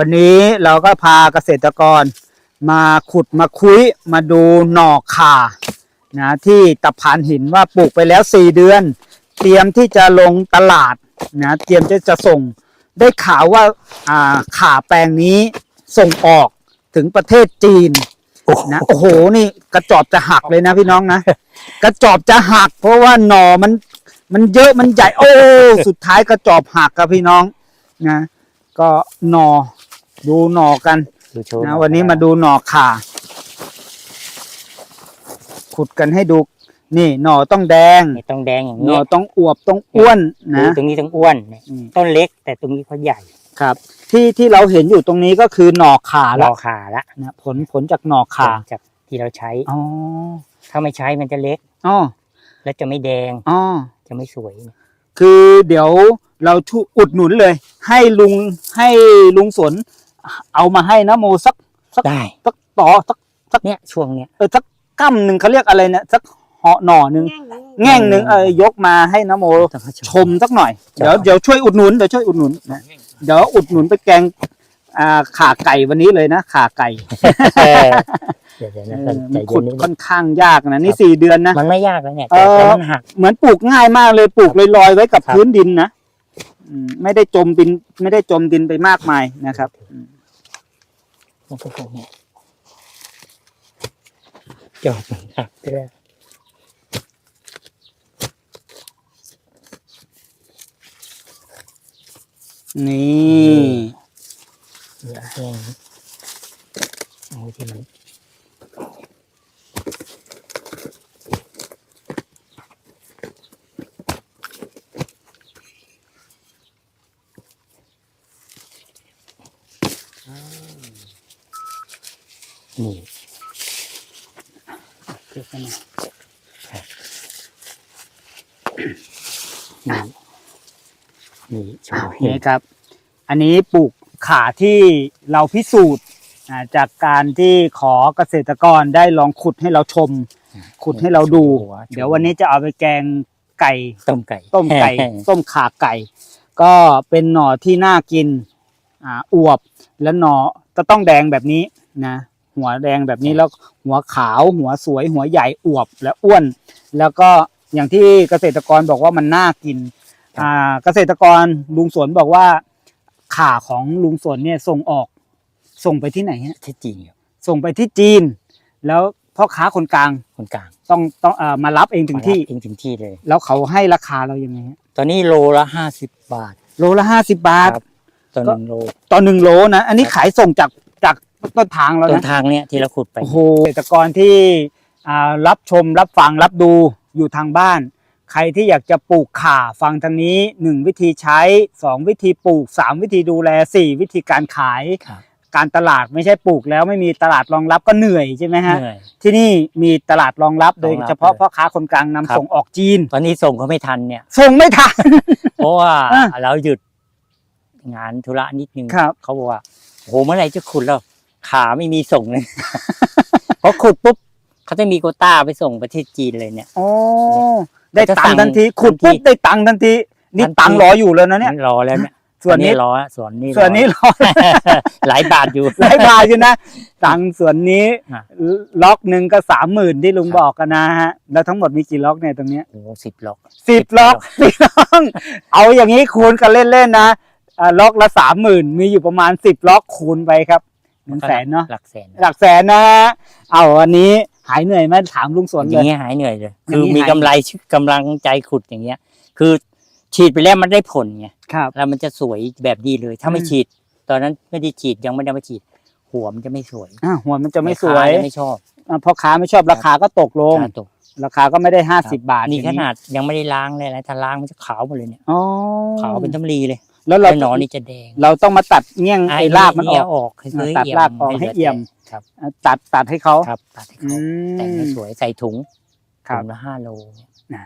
วันนี้เราก็พาเกษตรกรมาขุดมาคุยมาดูหน่อข่านะที่ตะพานหินว่าปลูกไปแล้วสี่เดือน เตรียมที่จะลงตลาดนะเตรียมที่จะส่งได้ข่าวว่าอ่าข่าแปลงนี้ส่งออกถึงประเทศจีนนะโอ้โหนี่กระจอบจะหักเลยนะพี่น้องนะ กระจอบจะหัก เพราะว่าหน่อมันมันเยอะมันใหญ่ โอ้ สุดท้ายกระจอบหักครับพี่น้องนะก็หน่อ ดูหน่อกันดูโชว์นะวันนี้มาดูหน่อข่า ขุดกันให้ดู นี่หน่อต้องแดงไม่ต้องแดงอย่างหน่นี้อต้องอวบต้องอ้วนดูนะ ตรงนี้ต้องอ้วนเนี่ยอืม ต้นเล็กแต่ตรงนี้เขาใหญ่ครับ ที่ที่เราเห็นอยู่ตรงนี้ก็คือหน่อขาราแล้วขาละนะผลผลจากหน่อขาจากที่เราใช้ อ๋อถ้าไม่ใช้มันจะเล็ก อ๋อและจะไม่แดงอ๋อจะไม่สวยคือเดี๋ยวเราชุอุดหนุนเลย ให้ลุงให้ลุงสน เอามาให้นะโมสักสักได้ สักต่อสักเนี่ยช่วงเนี้ย เออสักกั้มหนึ่งเขาเรียกอะไรนะสักเหาะหน่อหนึ่งแง่งหนึ่งเออยกมาให้นะโมต้องเขาชมสักหน่อยชมเดี๋ยวเดี๋ยวช่วยอุดหนุนเดี๋ยวช่วยอุดหนุนนะเดี๋ยวอุดหนุนไปแกงอ่าขาไก่วันนี้เลยนะขาไก่เออเดี๋ยวเดี๋ยวเอนะอใจมันเย็ขุนดนิดค่นึองนข้างยากนะนี่สี่เดือนนะ มันไม่ยากแล้วเนี่ยเอแต่อ แต่มันหัก เหมือนปลูกง่ายมากเลยปลูกลอยๆไว้กับครับ พื้นดินนะอืมไม่ได้จมดิน ไม่ได้จมดินไปมากมายนะครับอืม มันก็คงเนี่ยจอบมันหักไปแล้วนี่เหลือแห้งเอาที่มัน นี่เก็บไว้หน่อยนี่นี่โชว์เห็นี่นครับ อันนี้ปลูกขาที่เราพิสูจน์อ่าจากการที่ขอเกษตรกรได้ลองขุดให้เราชม ขุดให้เราดู เดี๋ยววันนี้จะเอาไปแกงไก่ต้มไก่ ต้มไก่ ต้มขาไก่ ก็เป็นหน่อที่น่ากินอ่าอวบแล้วหน่อจะต้องแดงแบบนี้นะ หัวแดงแบบนี้แล้วหัวขาวหัวสวย หัวใหญ่อวบและอ้วน แล้วก็อย่างที่เกษตรกรบอกว่ามันน่ากินอ่าเกษตรกรลุงสวนบอกว่าขาของลุงสวนเนี่ยส่งออก ส่งไปที่ไหนฮะที่จริงอยู่ส่งไปที่จีน แล้วพ่อค้าคนกลางคนกลางต้องต้องเอ่อมารับเองถึงที่มารับเองถึงที่เลย แล้วเขาให้ราคาเรายังไงฮะตอนนี้โลละห้าสิบบาท โลละห้าสิบบาท ครับต่อหนึ่งโล ต่อหนึ่งโลนะ อันนี้ครับขายส่งจากจาก ต้นทางแล้วต้นนะทางเนี้ยที่เราขุดไป โอ้โหเกษตรกรที่อ่ารับชมรับฟังรับดูอยู่ทางบ้าน ใครที่อยากจะปลูกข่าฟังทางนี้หนึ่งวิธีใช้สองวิธีปลูกสามวิธีดูแลสี่วิธีการขาย ครับการตลาดไม่ใช่ปลูกแล้วไม่มีตลาดรองรับก็เหนื่อยใช่ไหมฮะ เหนื่อย ที่นี่มีตลาดรองรับโดยรองรับเฉพาะเลยพ่อค้าคนกลางนำครับ ส่งออกจีน ตอนนี้ส่งเขาไม่ทันเนี่ย ส่งไม่ทัน เพราะว่าอะเราหยุดงานธุระนิดนึงครับ เขาบอกว่าโหเมื่อไหร่จะขุดแล้ว ขาไม่มีส่งเลยพอขุดปุ๊บเขาจะมีโควต้าไปส่งประเทศจีนเลยเนี่ย โอ้ ได้ตังค์ทันทีจะสั่งขุดปุ๊บทันทีได้ตังค์ทันที นี่ทันทีตังค์รออยู่แล้วนะเนี่ย รอแล้วเนี่ย ส่วนนี้รอ ส่วนนี้ ส่วนนี้รอ หลายบาทอยู่ หลายบาทอยู่นะ ตังค์ส่วนนี้อะล็อกหนึ่งก็สามหมื่นที่ลุงบอกกันนะฮะ แล้วทั้งหมดมีกี่ล็อกเนี่ยตรงเนี้ยโอ้สิบล็อกสิบล็อกพี่น้องเอาอย่างนี้คูณกันเล่นๆนะอ่าล็อกละสามหมื่นมีอยู่ประมาณสิบล็อกคูณไปครับ หนึ่งแสนเนาะหลักแสนหลักแสนนะฮะเอาวันนี้หายเหนื่อยไหมถามลุงสวนอเลย่ายงเงี้ยหายเหนื่อยเลยอย่างคือนี้มีหายกำไรกำลังใจขุดอย่างเงี้ย คือฉีดไปแล้วมันได้ผลไงครับ แล้วมันจะสวยแบบนี้เลย ถ้าไม่อืม ฉีด ตอนนั้นไม่ได้ฉีดยังไม่ได้มาฉีด หัวมันจะไม่สวยอ่าหัวมันจะไม่สวยแค้าจะไม่ชอบอ่าพ่อค้าไม่ชอบราคาก็ตกลงค่าตกราคาก็ไม่ได้ห้าสิบบาทนี่อย่ขงนาดยังไม่ได้ล้างเลยนะถ้าล้างมันจะขาวหมดเลยเนี่ยอ๋อขาวเป็นตำลีเลย แล้วเราไอ้หนอนนี่จะแดงเราต้องมาตัดเงี้ยงไอ้รากมันอเยอกออก ให้ซื้อตัดรากออกให้เอี่ยมครับอ่าตัดตัดให้เขาครับตัดให้อืเขาแต่งให้มสวยใส่ถุงครับถุงละห้าโลนะ